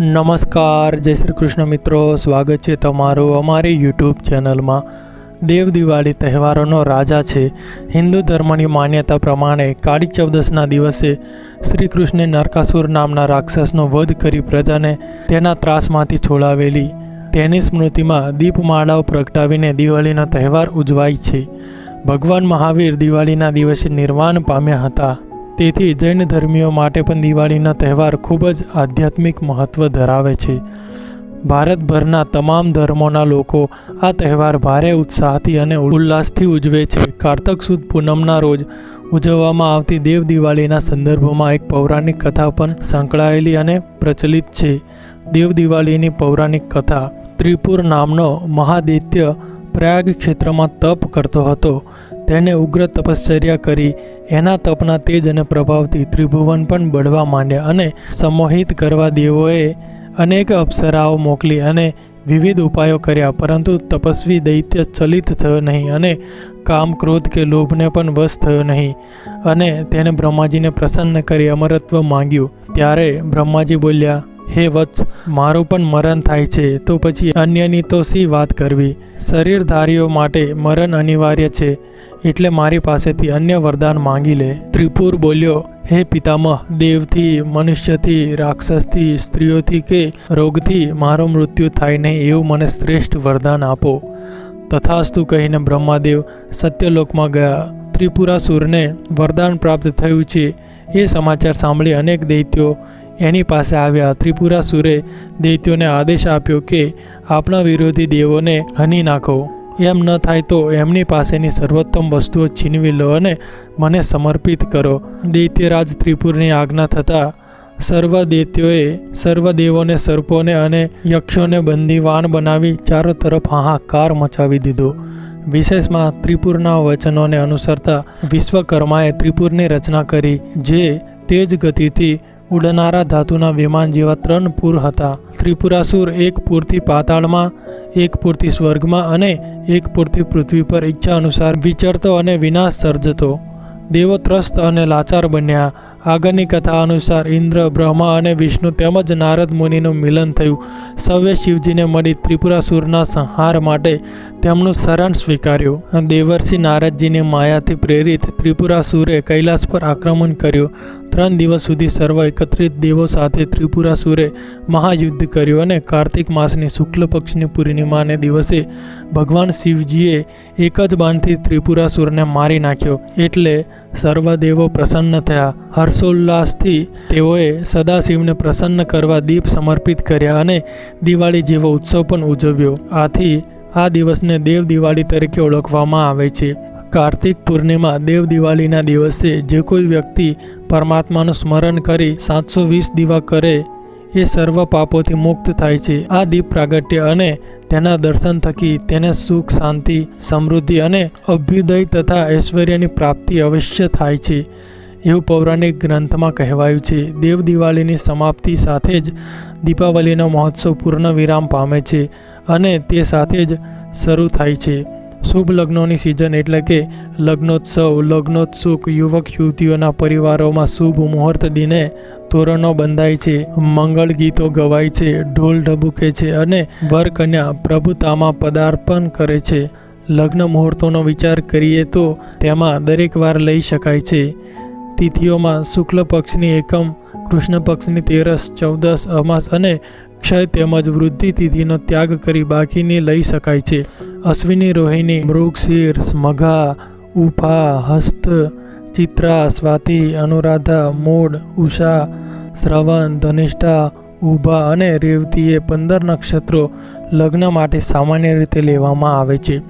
નમસ્કાર, જય શ્રી કૃષ્ણ મિત્રો. સ્વાગત છે તમારું અમારી યુટ્યુબ ચેનલમાં. દેવ દિવાળી તહેવારોનો રાજા છે. હિન્દુ ધર્મની માન્યતા પ્રમાણે કાળી ચૌદસના દિવસે શ્રી કૃષ્ણે નરકાસુર નામના રાક્ષસનો વધ કરી પ્રજાને તેના ત્રાસમાંથી છોડાવેલી. તેની સ્મૃતિમાં દીપમાળાઓ પ્રગટાવીને દિવાળીનો તહેવાર ઉજવાય છે. ભગવાન મહાવીર દિવાળીના દિવસે નિર્વાણ પામ્યા હતા. તેથી જૈન ધર્મીઓ માટે પણ દિવાળીનો તહેવાર ખૂબ જ આધ્યાત્મિક મહત્ત્વ ધરાવે છે. ભારતભરના તમામ ધર્મોના લોકો આ તહેવાર ભારે ઉત્સાહથી અને ઉલ્લાસથી ઉજવે છે. કારતક સુદ પૂનમના રોજ ઉજવવામાં આવતી દેવ દિવાળીના સંદર્ભમાં એક પૌરાણિક કથા પણ સંકળાયેલી અને પ્રચલિત છે. દેવ દિવાળીની પૌરાણિક કથા ત્રિપુર નામનો મહાદૈત્ય પ્રયાગ ક્ષેત્રમાં તપ કરતો હતો. તેને ઉગ્ર તપશ્ચર્યા કરી. એના તપના તેજ અને પ્રભાવથી ત્રિભુવન પણ બળવા માંડ્યા અને સમોહિત કરવા દેવોએ અનેક અપ્સરાઓ મોકલી અને વિવિધ ઉપાયો કર્યા. પરંતુ તપસ્વી દૈત્ય ચલિત થયો નહીં અને કામ ક્રોધ કે લોભને પણ વશ થયો નહીં અને તેણે બ્રહ્માજીને પ્રસન્ન કરી અમરત્વ માંગ્યું. ત્યારે બ્રહ્માજી બોલ્યા હે વત્સ, મારું પણ મરણ થાય છે, તો પછી અન્યની તો શી વાત કરવી? શરીરધારીઓ માટે મરણ અનિવાર્ય છે, એટલે મારી પાસેથી અન્ય વરદાન માંગી લે. ત્રિપુર બોલ્યો, હે પિતામહ, દેવથી, મનુષ્યથી, રાક્ષસથી, સ્ત્રીઓથી કે રોગથી મારો મૃત્યુ થાય નહીં એવું મને શ્રેષ્ઠ વરદાન આપો. તથાસ્તુ કહીને બ્રહ્માદેવ સત્યલોકમાં ગયા. ત્રિપુરાસુરને વરદાન પ્રાપ્ત થયું છે, એ સમાચાર સાંભળી અનેક દૈત્યો એની પાસે આવ્યા ત્રિપુરાસુરે દૈત્યોને આદેશ આપ્યો કે આપણા વિરોધી દેવોને હની નાખો. એમ ન થાય તો એમની પાસેની સર્વોત્તમ વસ્તુઓ છીનવી લો અને મને સમર્પિત કરો. દૈત્યરાજ ત્રિપુરની આજ્ઞા થતાં સર્વ દૈત્યોએ સર્વ દેવોને સર્પોને અને યક્ષોને બંદીવાન બનાવી ચારો તરફ હાહાકાર મચાવી દીધો. વિશેષમાં ત્રિપુરના વચનોને અનુસરતા વિશ્વકર્માએ ત્રિપુરની રચના કરી, જે તેજ ગતિથી ઉડનારા ધાતુના વિમાન જેવા ત્રણ પૂર હતા. ત્રિપુરાસુર એક પૂરથી પાતાળમાં, એક પૂરથી સ્વર્ગમાં અને એક પૂરથી પૃથ્વી પર ઈચ્છા અનુસાર વિચરતો અને વિનાશ સર્જતો. દેવો ત્રસ્ત અને લાચાર બન્યા. આગળની કથા અનુસાર ઇન્દ્ર, બ્રહ્મા અને વિષ્ણુ તેમજ નારદ મુનિનું મિલન થયું. સૌએ શિવજીને મળી ત્રિપુરાસુરના સંહાર માટે તેમનું શરણ સ્વીકાર્યું. દેવર્ષિ નારદજીની માયાથી પ્રેરિત ત્રિપુરાસુરે કૈલાસ પર આક્રમણ કર્યું. ત્રણ દિવસ સુધી સર્વ એકત્રિત દેવો સાથે ત્રિપુરાસુરે મહાયુદ્ધ કર્યું અને કાર્તિક માસની શુક્લ પક્ષની પૂર્ણિમાને દિવસે ભગવાન શિવજીએ એક જ બાણથી ત્રિપુરાસુરને મારી નાખ્યો. એટલે સર્વદેવો પ્રસન્ન થયા. હર્ષોલ્લાસથી તેઓએ સદાશિવને પ્રસન્ન કરવા દીપ સમર્પિત કર્યા અને દિવાળી જેવો ઉત્સવ પણ ઉજવ્યો. આથી આ દિવસને દેવ દિવાળી તરીકે ઓળખવામાં આવે છે. કાર્તિક પૂર્ણિમા દેવ દિવાળીના દિવસે જે કોઈ વ્યક્તિ પરમાત્માનું સ્મરણ કરી સાતસો વીસ દીવા કરે એ સર્વ પાપોથી મુક્ત થાય છે. આ દીપ પ્રાગટ્ય અને તેના દર્શન થકી તેને સુખ, શાંતિ, સમૃદ્ધિ અને અભ્યુદય તથા ઐશ્વર્યની પ્રાપ્તિ અવશ્ય થાય છે. એવું પૌરાણિક ગ્રંથમાં કહેવાયું છે. દેવ દિવાળીની સમાપ્તિ સાથે જ દીપાવલીનો મહોત્સવ પૂર્ણ વિરામ પામે છે અને તે સાથે જ શરૂ થાય છે. શુભ લગ્નોની સિઝન એટલે કે લગ્નોત્સવ, લગ્નોત્સુક યુવક યુવતીઓના પરિવારોમાં શુભ મુહૂર્ત દિને તોરણો બંધાય છે, મંગળ ગીતો ગવાય છે, ઢોલ ઢબુકે છે અને વર કન્યા પ્રભુતામાં પદાર્પણ કરે છે. લગ્ન મુહૂર્તોનો વિચાર કરીએ તો તેમાં દરેક વાર લઈ શકાય છે. તિથિઓમાં શુક્લ પક્ષની એકમ, કૃષ્ણ પક્ષની તેરસ, ચૌદસ, અમાસ અને ક્ષય તેમજ વૃદ્ધિ તિથિનો ત્યાગ કરી બાકીની લઈ શકાય છે. અશ્વિની રોહિણી, મૃગશીર મઘા ઉફા હસ્ત, ચિત્રા, સ્વાતિ, અનુરાધા, મૂળ, ઉષા, શ્રવણ, ધનિષ્ઠા, ઊભા અને રેવતીએ પંદર નક્ષત્રો લગ્ન માટે સામાન્ય રીતે લેવામાં આવે છે.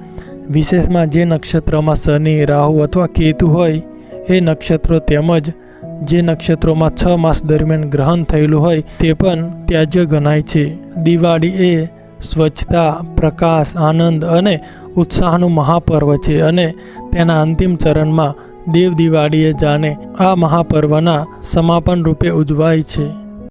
વિશેષમાં જે નક્ષત્રમાં શનિ, રાહુ અથવા કેતુ હોય, એ નક્ષત્રો તેમજ જે નક્ષત્રોમાં છ માસ દરમિયાન ગ્રહણ થયેલું હોય, તે પણ ત્યાજ્ય ગણાય છે. દિવાળી એ સ્વચ્છતા, પ્રકાશ, આનંદ અને ઉત્સાહનું મહાપર્વ છે અને તેના અંતિમ ચરણમાં દેવ દિવાળીએ જાણે આ મહાપર્વના સમાપન રૂપે ઉજવાય છે.